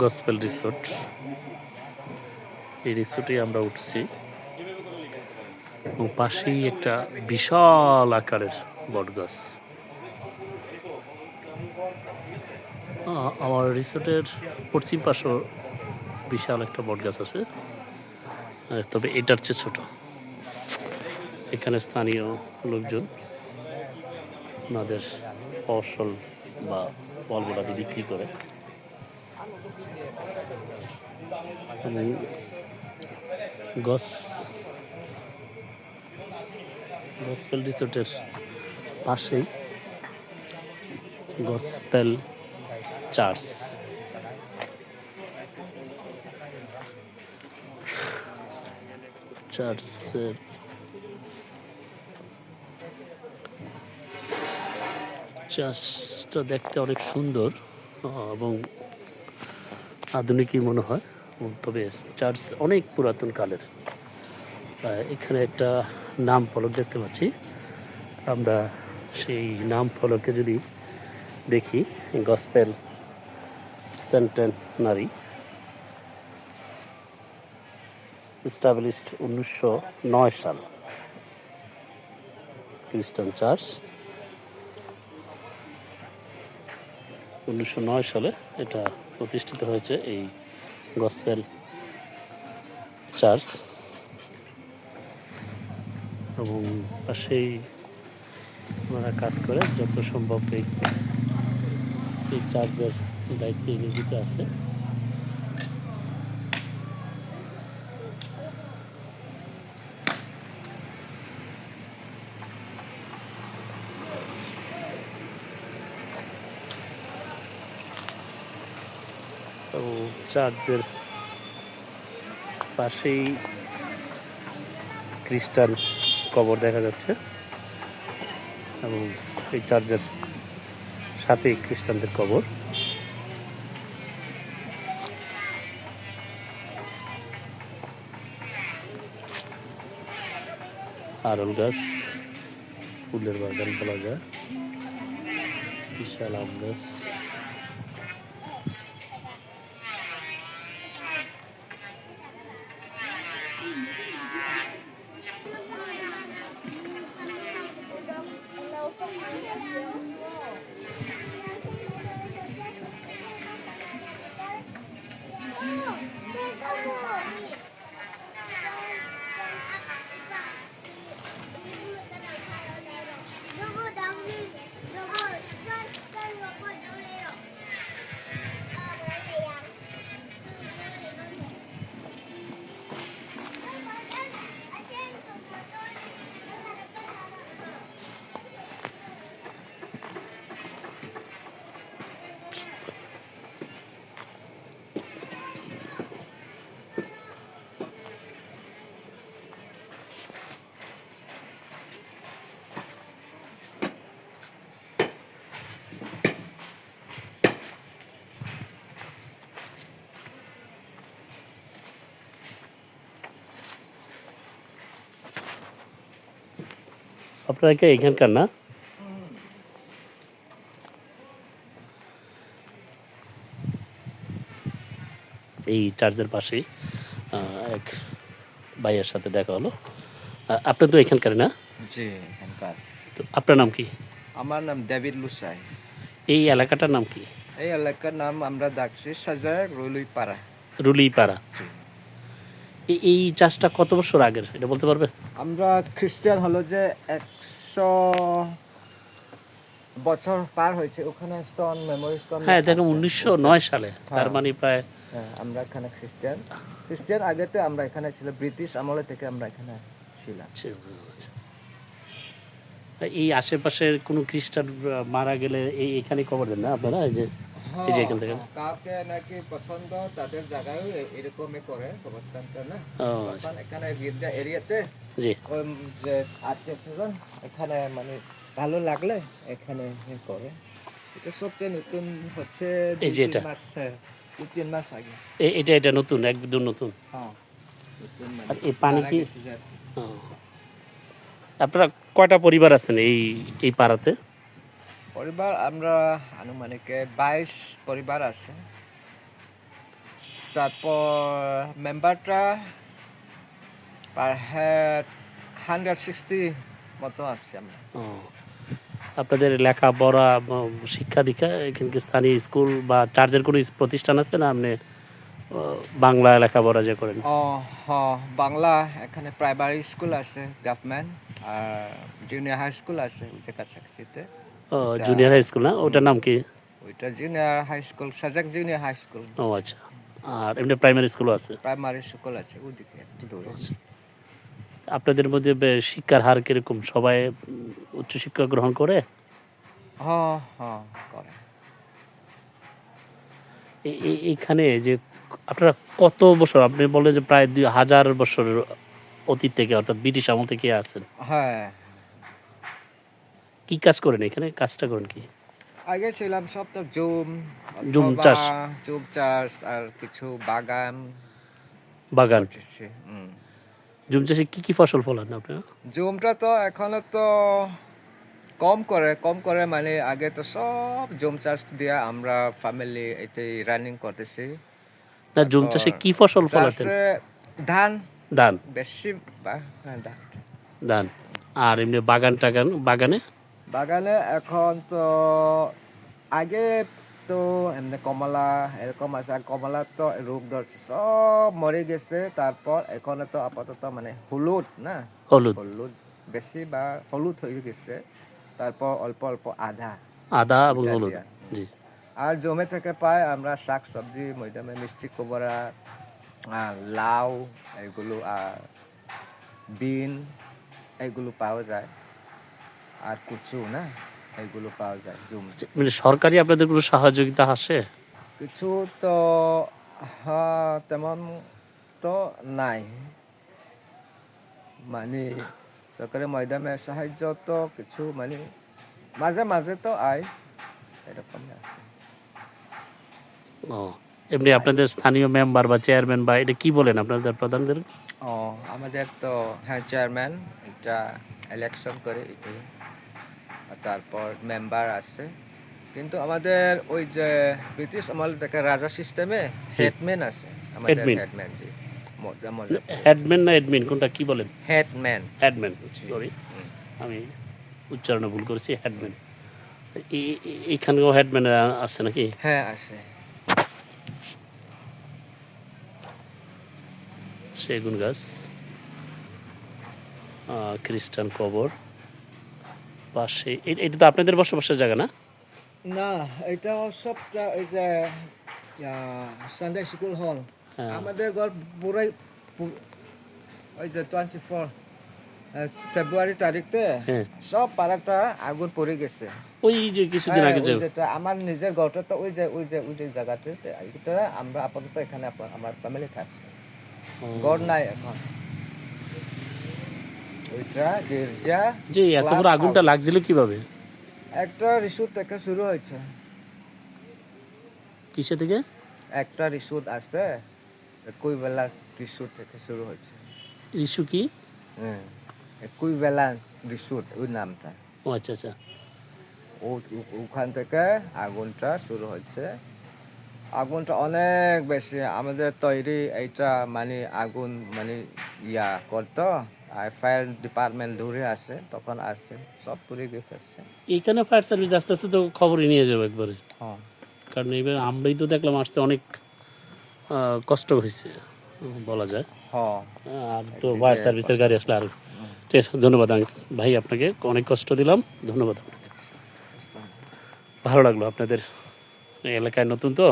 Gospel resort. এই রিসোর্টে আমরা উঠছি। এবং পাশেই একটা বিশাল আকারের বটগাছ আমার রিসোর্টের পশ্চিম পাশেও বিশাল একটা বটগাছ আছে। তবে এটার চেয়ে ছোট। এখানে স্থানীয় লোকজন, ওনাদের ফসল বা ফলগুলাদি বিক্রি করে। গস গসপেল রিসোর্টের পাশেই গসপেল চার্চ। চার্চের চার্চটা দেখতে অনেক সুন্দর এবং আধুনিকই মনে হয়। তবে চার্চ অনেক পুরাতন কালের। এখানে একটা নাম ফলক দেখতে পাচ্ছি। আমরা সেই নাম ফলকে যদি দেখি, গসপেল সেন্টেনারি, এস্টাবলিশড উনিশশো নয় সাল, খ্রিস্টান চার্চ। উনিশশো নয় সালে এটা প্রতিষ্ঠিত হয়েছে এই গসপেল চার্চ। এবং সেই ওনারা কাজ করে, যত সম্ভব এই চার্চের দায়িত্বে নিয়োজিত আছে। চার্চের পাশেই খ্রিস্টান কবর দেখা যাচ্ছে এবং এই চার্চের সাথেই খ্রিস্টানদের কবর। আরল গাছ, ফুলের বাগান বলা যায়। বিশাল আম গাছ। আপনারা কি এখানকার না? এই চার্চের পাশেই আহ, এক ভাইয়ের সাথে দেখা হলো। আপনি তো এখানকার না? জি এখানকার। তো আপনার নাম কি? আমার নাম ডেভিড লুসাই। এই এলাকাটার নাম কি? এই এলাকার নাম আমরা ডাকছি সাজায় রুলুই পাড়া রুলিপাড়া। এই- চার্চটা কত বছর আগের? এটা বলতে পারবে? আমরা খ্রিস্টান হলো যে একশো বছর পার হয়েছে। ওখানে স্টোন মেমোরি স্টোন হ্যাঁ দেখুন উনিশশো নয় সালে। তার হ্যাঁ। মানে প্রায় হ্যাঁ আমরা এখানে খ্রিস্টান। খ্রিস্টান আগেতে আমরা এখানে ছিল ব্রিটিশ আমলে থেকে আমরা এখানে ছিলাম। আচ্ছা। এই আশেপাশের কোনো খ্রিস্টান মারা গেলে এই এখানে খবর দেন না আপনারা? এই যে এই যে এখান থেকে। কাউকে নাকি পছন্দ তাদের জায়গায় এরকমই করে না? এখানে গির্জা এরিয়াতে জি। আত্মীয় স্বজন এখানে মানে ভালো লাগলে এখানে করে। এটা সবচেয়ে নতুন হচ্ছে এই যে এটা? হ্যাঁ, তিন মাস আগে। এটা এটা নতুন একদম নতুন। হ্যাঁ মানে আর এই পানি কি। আপনারা কয়টা পরিবার আছেন এই এই পাড়াতে? পরিবার আমরা আনুমানিক বাইশ পরিবার আছে। তারপর মেম্বারটা পার হেড হান্ড্রেড সিক্সটি মতো আছে আমরা। আপনাদের লেখাপড়া শিক্ষা দীক্ষা এখানকে স্থানীয় স্কুল বা চার্জের কোনো প্রতিষ্ঠান আছে না আপনি বাংলা লেখাপড়া যে করেন? ও হ বাংলা এখানে প্রাইমারি স্কুল আছে গভর্নমেন্ট আর জুনিয়র হাই স্কুল আছে যে কাছাকাছিতে। জুনিয়র হাই স্কুল না? ওটার নাম কি? ওইটা জুনিয়র হাই স্কুল সাজাক জুনিয়র হাই স্কুল ও আচ্ছা। আর এমনি প্রাইমারি স্কুলও আছে? প্রাইমারি স্কুল আছে ওদিকে একটু দূরে আপনাদের মধ্যে শিক্ষার হার কীরকম? সবাই উচ্চশিক্ষা গ্রহণ করে? হ হ করে। এ- এ- এইখানে যে আপনারা কত বছর? আপনি বলে যে প্রায় দুই হাজার বছর অতীত থেকে অর্থাৎ ব্রিটিশ আমল থেকে আছেন। হ্যাঁ। কি কাজ করেন এখানে? কাজটা করেন কি? আগে ছিলাম সব তো জুম জুম চাষ। জুম চাষ আর কিছু বাগান। বাগান। জুম চাষে কি কি ফসল ফলান আপনারা? জুমটা তো এখনও তো কম করে কম করে মানে আগে তো সব জুম চাষ দিয়ে আমরা ফ্যামিলি এতে রানিং করতেছি। না জুম চাষে কি ফসল ফলাতেন? ধান। ধান। বেশি বা- হ্যাঁ, ধান। ধান। আর এমনি বাগান টাগান বাগানে? বাগানে এখন তো আগে তো এমনি কমলা এরকম আছে। আর কমলা তো রোগ ধরছে সব মরে গেছে। তারপর এখন তো আপাতত মানে হলুদ না? হলুদ। হলুদ বেশি বা হলুদ হয়ে গেছে। তারপর অল্প অল্প আধা আদা এবং হলুদ জি। আর জমে থেকে পাই আমরা শাক সবজি মধ্যমে মিষ্টি আর লাউ এগুলো আর বিন এগুলো পাওয়া যায়। আর কুচু না? এগুলো পাওয়া যায় জুম। মানে সরকারি আপনাদের কোনো সহযোগিতা আসে কিছু তো হ্যাঁ তেমন তো নাই। মানে সরকারি ময়দানে সাহায্য তো কিছু মানে মাঝে মাঝে তো আয় এরকম আছে। ও এমনি আপনাদের স্থানীয় মেম্বার বা চেয়ারম্যান বা এটা কি বলেন আপনাদের প্রধানদের? ও আমাদের তো হ্যাঁ চেয়ারম্যান এটা ইলেকশন করে এটাই। আর তারপর মেম্বার আছে। কিন্তু আমাদের ওই যে ব্রিটিশ আমল থেকে রাজা সিস্টেমে হেডম্যান আছে। আমাদের হেডম্যান জি। হেডম্যান না এডমিন কোনটা? কি বলেন? হেডম্যান হেডম্যান সরি আমি উচ্চারণে ভুল করেছি হেডম্যান এইখানেও হেডম্যান আছে নাকি? হ্যাঁ আছে। সেগুন গাছ। খ্রিস্টান কবর। পাশে। এটা তো আপনাদের বসবাসের জায়গা না? না এটা সবটা ওই যে সানডে স্কুল হল। আমাদের ঘর পুরাই ওই যে টোয়েন্টি ফোর ফেব্রুয়ারি তারিখতে হ্যাঁ। সব পাড়াটা আগুন পড়ে গেছে। ওই যে কিছুদিন হ্যাঁ, আগে যে আমার নিজের ঘরটা তো ওই যে ওই যে ওই যে জায়গাতে আমরা আপাতত এখানে আমার ফ্যামিলি থাকছে। ঘর নাই এখন। ওইটা গির্জা যে এত বড় আগুনটা। লাগছিল কীভাবে? একটা রিসুট থেকে শুরু হয়েছে। কিসে থেকে? একটা রিসুট আছে কুইবেলা রিসুট থেকে শুরু হয়েছে। ইস্যু কি? হ্যাঁ কুইবেলা রিসুট ওই নামটা। ও আচ্ছা আচ্ছা। ওখান থেকে আগুনটা শুরু হয়েছে। আগুনটা অনেক বেশি আমাদের তৈরি এইটা মানে আগুন মানে ইয়া করতো। ফায়ার ডিপার্টমেন্ট দূরে আসে তখন আসছে সব পুড়ে গিয়ে ফেলছে এইখানে ফায়ার সার্ভিস আস্তে আস্তে তো খবরই নিয়ে যাবে একবারে। হ্যাঁ। কারণ এবার আমরাই তো দেখলাম আসতে অনেক কষ্ট হয়েছে বলা যায়। হ্যাঁ। আর তো ফায়ার সার্ভিসের গাড়ি আসলে আর ধন্যবাদ ভাই আপনাকে অনেক কষ্ট দিলাম ধন্যবাদ আপনাকে। ভালো লাগল আপনাদের এলাকায় নতুন তো।